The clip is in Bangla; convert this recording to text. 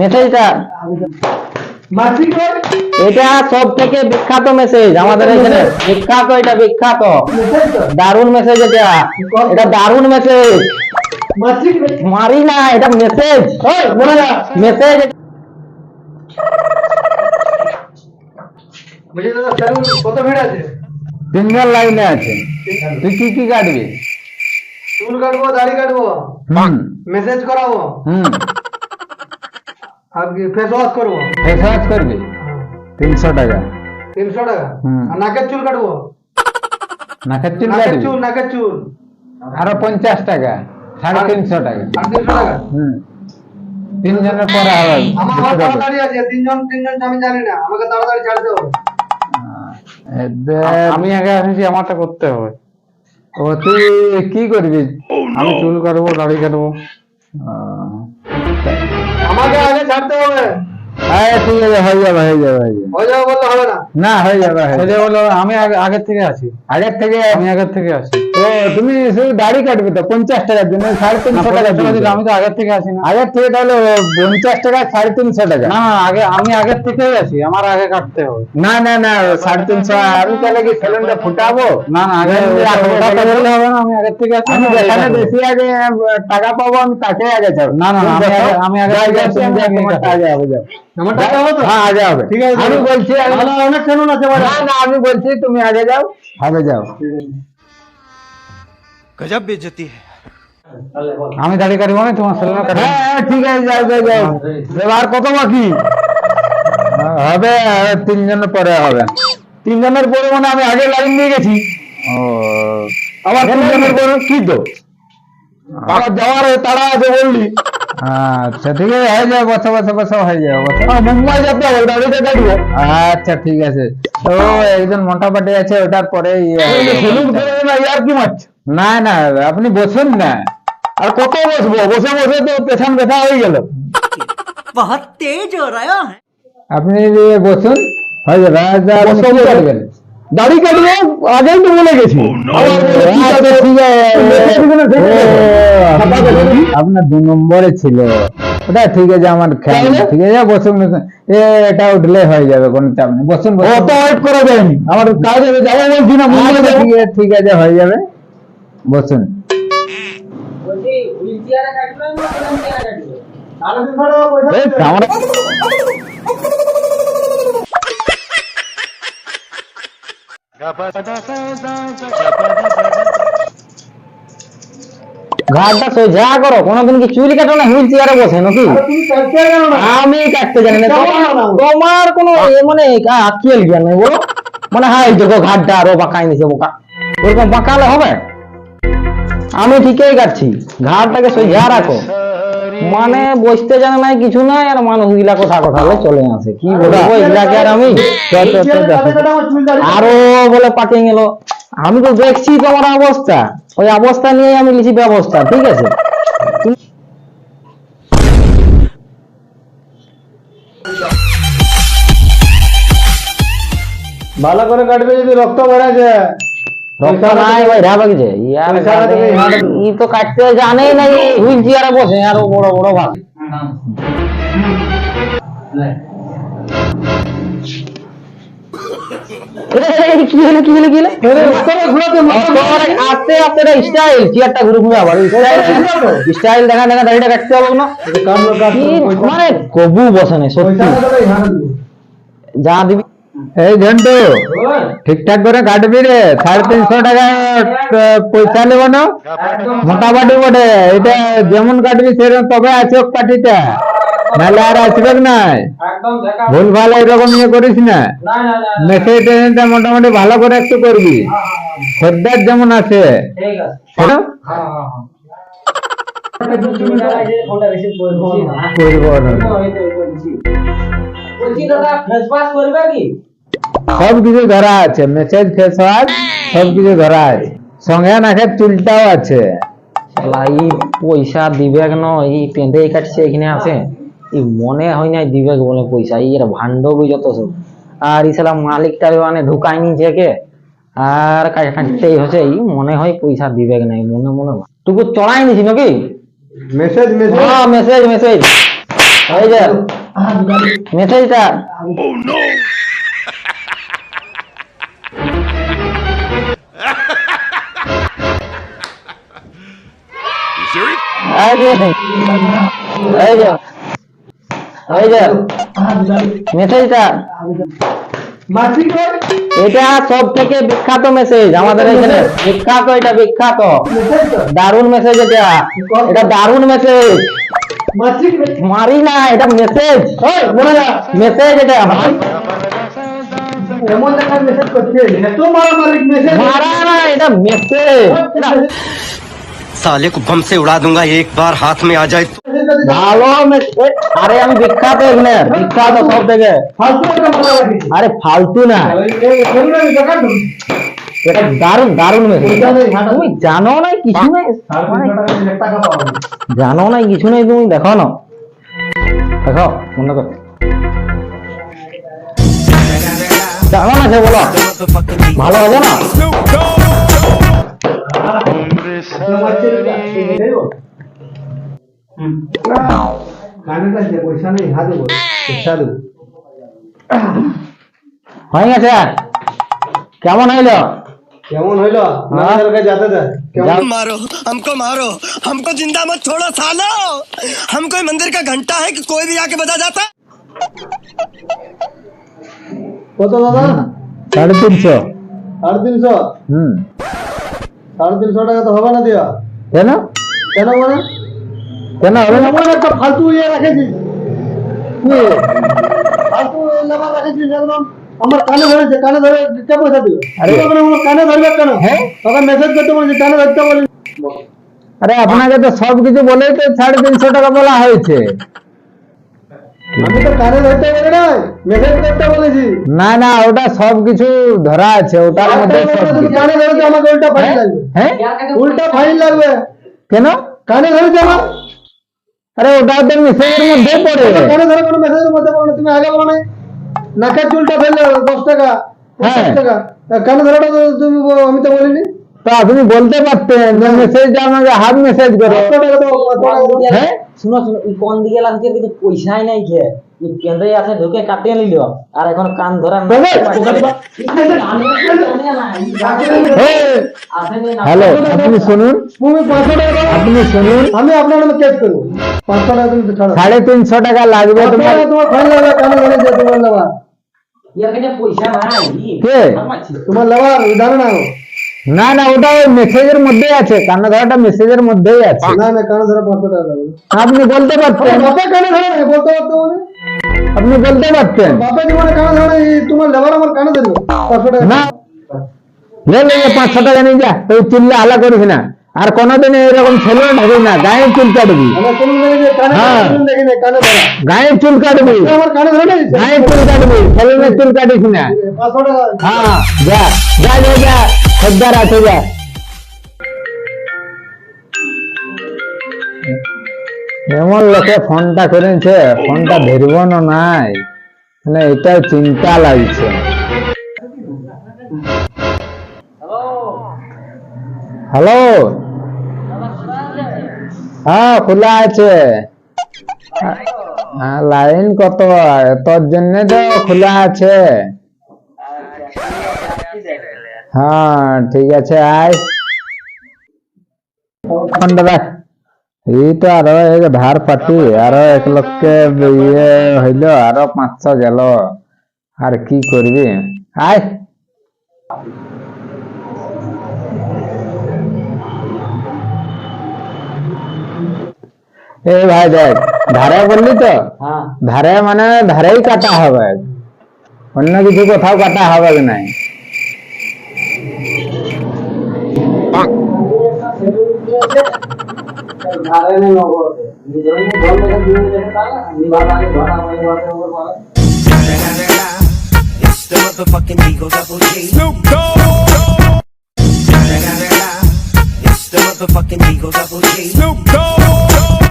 মেসেজটা এটা সব থেকে বিখ্যাত মেসেজ আমাদের এখানে। বিখ্যাত এটা বিখ্যাত। দারুণ মেসেজ এটা। এটা দারুণ মেসেজ মারি না। এটা মেসেজ মেসেজ কত ভিড় আছে? তিনজন লাইনে আছে। তুই কি কি কাটবি? চুল কাটবো দাড়ি কাটবো? মেসেজ করাবো? হুম। আর ফেস ওয়াশ করব? ফেস ওয়াশ করবি? তিনশো টাকা। তিনশো টাকা? নাকের চুল কাটবো? নাকের চুল নাকের চুল নাকের চুল। আরও পঞ্চাশ টাকা সাড়ে আর- তিনশো টাকা। হুম। পরে হবে আমার তাড়াতাড়ি আছে তিনজন তিনজন আমি জানি না। আমাকে তাড়াতাড়ি ছাড়তে হবে আমি আগে আসছি আমারটা করতে হবে। ও তুই কি করবি? আমি চুল কাটবো দাড়ি কাটবো। আমাকে আগে ছাড়তে হবে। হ্যাঁ ঠিক আছে হয়ে যাবে হয়ে যাবে হয়ে যাবে। বললে হবে না। না হয়ে যাবে হয়ে যাবে আমি আগের থেকে আছি। আগের থেকে? আমি আগের থেকে আছি। তুমি শুধু দাড়ি কাটবে তো পঞ্চাশ টাকার জন্য সাড়ে তিনশো টাকা দিলে আমি তো আগের থেকে আছি না। আগের থেকে তাহলে পঞ্চাশ টাকা সাড়ে তিনশো টাকা। না আগে আমি আগের থেকেই আছি আমার আগে কাটতে হবে। না না না সাড়ে তিনশো আমি তাহলে কি সেলুনটা ফুটাবো? না না আগে ফুটাতে হবে না আমি আগের থেকে আছি আমি যেখানে বেশি আগে টাকা পাবো আমি তাকে আগে যাব না না আমি আগে আমি আগে আছি আমি আগে হবে আমার টাকা হবে হ্যাঁ আগে হবে। ঠিক আছে, আমি বলছি অনেক সেলুন আছে না না আমি বলছি তুমি আগে যাও। হবে যাও। গজব বেজতি আমি দাঁড়িয়ে কাটবো না তোমার সেলুনে হ্যাঁ, হ্যাঁ ঠিক আছে যাও যাও যাও। এবার কত বাকি? হবে তিনজনের পরে হবে। তিনজনের পরে মানে আমি আগে লাইন নিয়ে গেছি। ও। আবার তিনজনের পরে কি তো? আবার যাওয়ার তারা আছে বললি। আচ্ছা ঠিক আছে হয়ে যাবে বসা বসা বসা হয়ে যাবে বসা। হ্যাঁ, মুম্বাই যাতে হবে দাঁড়িয়ে দাঁড়িয়ে আচ্ছা ঠিক আছে। তো একজন মোটা পাটি আছে ওটার পরে ইয়ে হলুদ না ইয়ার কি মাছ? না না আপনি বসেন না। আর কত বসবো? বসে বসে তো পেছন ব্যথা হয়ে গেল। আপনি বসুন হয়ে যাবে দাড়ি আগেই তো বলে গেছি। oh, আপনার দু নম্বরে ছিল। ওটা ঠিক আছে আমার খেয়াল ঠিক আছে বসুন এটা উঠলে হয়ে যাবে কোনো চাপ নেই। বসুন অত ওয়েট করা যায়নি আমার কাজ হবে আচ্ছা, বলছি না ঠিক আছে হয়ে যাবে। বসুন। ঘাটটা সোজা করো কোনোদিন কি চুল কাটো না হুইল চেয়ারে বসে নাকি? আমি কাটতে জানি না তোমার-? কোনো মানে আকিয়াল জ্ঞান নেই বলো। মানে হ্যাঁ এই দেখো ঘাটটা আরও বাঁকাই নিছে বোকা। ওরকম বাঁকালে হবে? আমি ঠিকই কাটছি ঘাটটাকে সোজা রাখো। মানে বসতে জানে নাই কিছু নাই আর মানুষ গিলা কথা কথা চলে আসে। কি বলব এগুলাকে আর আমি? আরও বলে পাঠিয়ে গেল। আমি তো দেখছি তোমার অবস্থা। ওই অবস্থা নিয়ে আমি লিখি ব্যবস্থা ঠিক আছে? ভালো করে কাটবে যদি রক্ত বেড়ে যায় ই তো কাটতে জানেই নাই হুইল চেয়ারে বসে আরও বড় বড় ভাব কি হলো কি হলো কি আস্তে আস্তে স্টাইল চেয়ারটা ঘুরে ঘুরে আবার স্টাইল দেখা দেখা দাড়িটা কাটতে হবে না মানে কবু বসে নাই সত্যি। যা দিবি। এই ঘন্টু ঠিকঠাক করে কাটবি রে সাড়ে তিনশো টাকা পয়সা নেব না? মোটামুটি বটে এটা যেমন কাটবি সেরকম তবে আছে পাটিটা। নাহলে আর আসবে নাই। ভুল ভালো এরকম ইয়ে করিস না। না না না মেসেজ টেসেজটা মোটামুটি ভালো করে একটু করবি। খদ্দার যেমন আছে। আছে। হ্যাঁ? হ্যাঁ হ্যাঁ হ্যাঁ। করব না। বলছি দাদা ফেস ওয়াশ করবে কি? সব কিছু ধরা আছে মেসেজ ফেস ওয়াশ সব কিছু ধরা আছে। সঙ্গে নাকে চুলটাও আছে। এই পয়সা দিবেক ন এই পেঁধে কাটছে এখানে আছে। এই মনে হয় না দিবেক বলে পয়সা এই এর ভান্ডবই যত সব। আর এই সালা মালিকটা মানে ঢুকাই নিছে কে আর কাজ কাটতেই হচ্ছে। এই মনে হয় পয়সা দিবেক নাই মনে মনে টুকু চড়াই নিছি নাকি? মেসেজ মেসেজ হ্যাঁ মেসেজ মেসেজ এই যে মেসেজটা এটা সব থেকে বিখ্যাত মেসেজ আমাদের এখানে। বিখ্যাত, এটা বিখ্যাত। দারুণ মেসেজ এটা। এটা দারুণ মেসেজ। মারি না, এটা মেসেজ। মেসেজ এটা। এমন মেসেজ করছে মারামারি মেসেজ মারা না, এটা মেসেজ। साले को बम से उड़ा दूंगा एक बार हाथ में आ जाए तो ভালো মেসেজ আরে আমি বিখ্যাত এখানে বিখ্যাত সব থেকে ফালতু একটা মারা রাখিস আরে ফালতু না এগুলো আমি দেখা করি এটা দারুণ দারুণ মেসেজ তুমি জানো না কিছু নেই টাকা পাবো জানো না কিছু নেই তুমি দেখো না দেখো মনে কর কেমন আছে বলো ভালো হবে না কানে কাছে পয়সা নেই হাতে বল পয়সা দেবো হয়ে গেছে কেমন হইলো কেমন হইলো আমাদের কাছে যেতে দে কেমন যাও। मारो हमको मारो हमको जिंदा मत छोड़ो सालो हम कोई मंदिर का घंटा है कि कोई भी आके बजा जाता কত দাদা সাড়ে তিনশো সাড়ে তিনশো হুম সাড়ে তিনশো টাকা তো হবে না দিয়া। কেন? কেন মানে কেন হবে না? এমন একটা ফালতু ইয়ে রেখেছিস। ফালতু লেবার রেখেছিস একদম। আমার কানে ধরেছে কানে ধরে দিতে পয়সা দিবে। আরে। আরে আমার কানে ধরবে কেন? হ্যাঁ? তোকে মেসেজ করতে বলেছি কানে ধরতে বলি আরে আপনাকে তো সব কিছু বলেই তো সাড়ে তিনশো টাকা বলা হয়েছে। আমি তো কানে ধরতে বলি নাই। মেসেজ করতে বলেছি। না না ওটা সব কিছু ধরা আছে ওটার মধ্যে সব কিছু। কানে ধরেছে আমাকে উল্টা ফাইন লাগবে। হ্যাঁ? উল্টা ফাইন লাগবে। কেন? কানে আমার। আরে ওটা তো মেসেজের মধ্যে পড়ে। কানে ধরে কোনো মেসেজের মধ্যে পড়ো তুমি আগে বলো নাই নাকের চুলটা ফেললে দশ টাকা হ্যাঁ। টাকা। কানে ধরাটা তুমি আমি তো বলিনি। তো আপনি বলতে পারতেন যে মেসেজটা আমাকে হাফ মেসেজ করো। তো- হ্যাঁ? শুনো শুনো এই কোন দিকে লাগছে কিছু পয়সাই নাই খেয়ে এই কেন্দ্রে আছে ঢুকে কাটিয়ে নিল আর এখন কান ধরা হ্যালো আপনি শুনুন। আপনি শুনুন। আমি আপনার নামে কেস করব। সাড়ে তিনশো টাকা লাগবে তোমার। পয়সা নাই। কে? তোমার লেবার জানো না না ওটা ওই মেসেজের মধ্যেই আছে। কান্না ধরাটা মেসেজের মধ্যেই আছে। না না কানে ধরে পাঁচশো আপনি বলতে পারতেন। বাপে কানে ধরে বলতে পারতো মানে? আপনি বলতে পারতেন। বাপে জীবনে ধরে তোমার লেবার আমার না। লে লে পাঁচশো টাকা নিয়ে যা তুই চিল্লা আলা করিস না। আর কোনোদিন এরকম ছেলে ঢাকিস না গায়ের চুল কাটবি। হ্যাঁ। গায়ের চুল কাটবি। গায়ের চুল কাটবি। ছেলেমেয়ের চুল কাটিস না। হ্যাঁ যা যা যা। খদ্দার আছে যা। এমন লোকে ফোনটা করেছে ফোনটা ধরব না নাই। মানে এটাও চিন্তা লাগছে। হ্যালো? হ্যাঁ খোলা আছে। হ্যাঁ, লাইন কত? তোর জন্য তো খোলা আছে। হ্যাঁ ঠিক আছে আয়। ফোনটা রাখ এই তো আরও ধার পাটি আরও এক লক্ষে ইয়ে হইল আরও পাঁচশো গেল। আর কি করবি? আয়। এই ভাই দেখ ধারে বললি তো? হ্যাঁ। ধারে মানে ধারেই কাটা হবে। অন্য কিছু কোথাও কাটা হবে নাই? Motherfucking Eagle Double G.